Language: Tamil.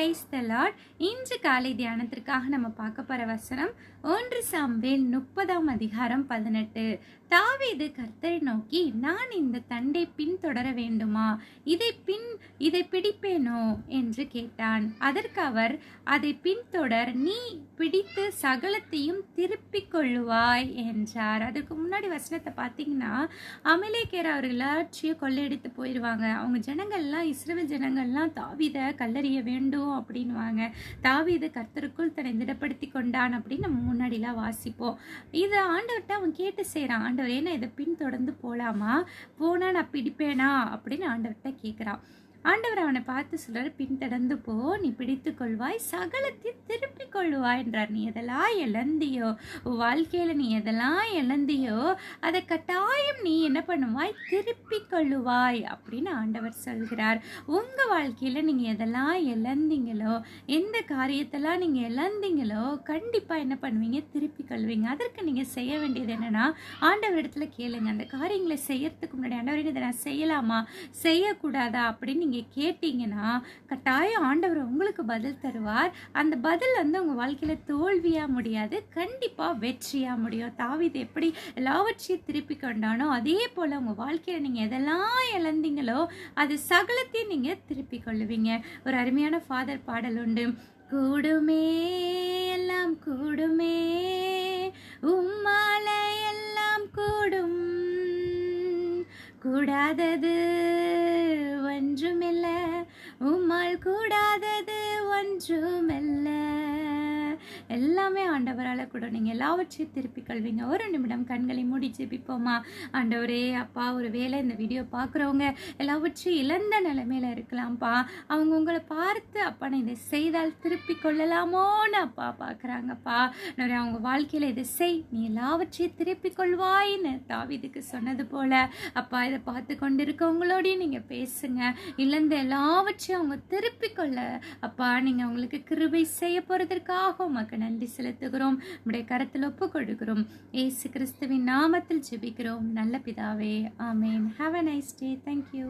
பிரைஸ் த லார்ட் இன்று காலை தியானத்திற்காக நம்ம பார்க்க போகிற வசனம் ஒன்று சாம்பேல் முப்பதாம் அதிகாரம் பதினெட்டு. தாவீது கர்த்தரை நோக்கி நான் இந்த தண்டை பின்தொடர வேண்டுமா? இதை பின் இதை பிடிப்பேனோ? என்று கேட்டான். அதற்கு அவர் அதை பின்தொடர் நீ பிடித்து சகலத்தையும் திருப்பிக் கொள்ளுவாய் என்றார். அதுக்கு முன்னாடி வசனத்தை பார்த்தீங்கன்னா அமலேக்கேர் அவர் எல்லாற்றையும் கொள்ளையடித்து போயிடுவாங்க அவங்க ஜனங்கள்லாம் இஸ்ரேல் ஜனங்கள்லாம் தாவீதை கல்லறிய வேண்டும் அப்படின்வாங்க தாவீது கர்த்தருக்குள் தன்னை திடப்படுத்தி கொண்டான் அப்படின்னு நம்ம முன்னாடிலாம் வாசிப்போம். இதை ஆண்டவர்கிட்ட அவன் கேட்டு செய்கிறான் ஆண்டவர் ஏன்னா இதை பின்தொடர்ந்து போகலாமா போனால் நான் பிடிப்பேனா? அப்படின்னு ஆண்டவர்கிட்ட கேட்குறான் ஆண்டவர் அவனை பார்த்து சொல்கிறார் பின்தொடர்ந்து போ நீ பிடித்து கொள்வாய் சகலத்தையும் திருப்பி கொள்வாய் என்றார். நீ எதெல்லாம் இழந்தியோ வாழ்க்கையில் வாழ்க்கையில நீ எதெல்லாம் இழந்தியோ அதை கட்டாயம் நீ என்ன பண்ணுவாய்? திருப்பி கொள்ளுவாய் அப்படின்னு ஆண்டவர் சொல்கிறார். உங்க வாழ்க்கையில நீங்க எதெல்லாம் இழந்தீங்களோ எந்த காரியத்தெல்லாம் நீங்க இழந்தீங்களோ கண்டிப்பாக என்ன பண்ணுவீங்க? திருப்பி கொள்வீங்க. அதற்கு நீங்க செய்ய வேண்டியது என்னன்னா ஆண்டவர் இடத்துல கேளுங்க. அந்த காரியங்களை செய்யறதுக்கு முன்னாடி ஆண்டவர் இதை நான் செய்யலாமா? செய்யக்கூடாதா? அப்படின்னு நீங்க கேட்டீங்கன்னா கட்டாயம் ஆண்டவர் உங்களுக்கு பதில் தருவார். அந்த பதில் வந்து உங்க வாழ்க்கையில தோல்வியா முடியாது கண்டிப்பா வெற்றியா முடியும். தாவிது எப்படி எல்லாவற்றையும் திருப்பி கொண்டானோ அதே போல உங்க வாழ்க்கையில நீங்க எதெல்லாம் இழந்தீங்களோ அது சகலத்தையும் நீங்க திருப்பி கொள்ளுவீங்க. ஒரு அருமையான ஃபாதர் பாடல் உண்டு. கூடுமே எல்லாம் கூடுமே உம்மாலை எல்லாம் கூடும். கூடாதது ஒன்றுமில்லை உம்மால் கூடாதது ஒன்றுமில்லை. எல்லாமே ஆண்டவரால் கூட. நீங்கள் எல்லாவற்றையும் திருப்பி கொள்வீங்க ஒரு நிமிடம் கண்களை மூடி ஜெபிப்போமா? ஆண்டவரே அப்பா ஒரு வேளை இந்த வீடியோ பார்க்குறவங்க எல்லாவற்றையும் இழந்த நிலைமையில் இருக்கலாம்ப்பா. அவங்க உங்களை பார்த்து அப்பா நான் இதை செய்தால் திருப்பி கொள்ளலாமோன்னு அப்பா பார்க்குறாங்கப்பா. நிறைய அவங்க வாழ்க்கையில் இதை செய். நீ எல்லாவற்றையும் திருப்பி கொள்வாயின்னு தாவிதுக்கு சொன்னது போல். அப்பா இதை பார்த்து கொண்டு இருக்கவங்களோடையும் நீங்கள் பேசுங்க. இழந்த எல்லாவற்றையும் அவங்க திருப்பி கொள்ள. அப்பா நீங்கள் அவங்களுக்கு கிருபை செய்ய போகிறதற்காக உமக்கு நன்றி செலுத்துகிறோம். உடைய கரத்தில் ஒப்பு கொடுக்கிறோம் ஏசு கிறிஸ்துவின் நாமத்தில் ஜெபிக்கிறோம். நல்ல பிதாவே. ஆமேன். Have a nice day thank you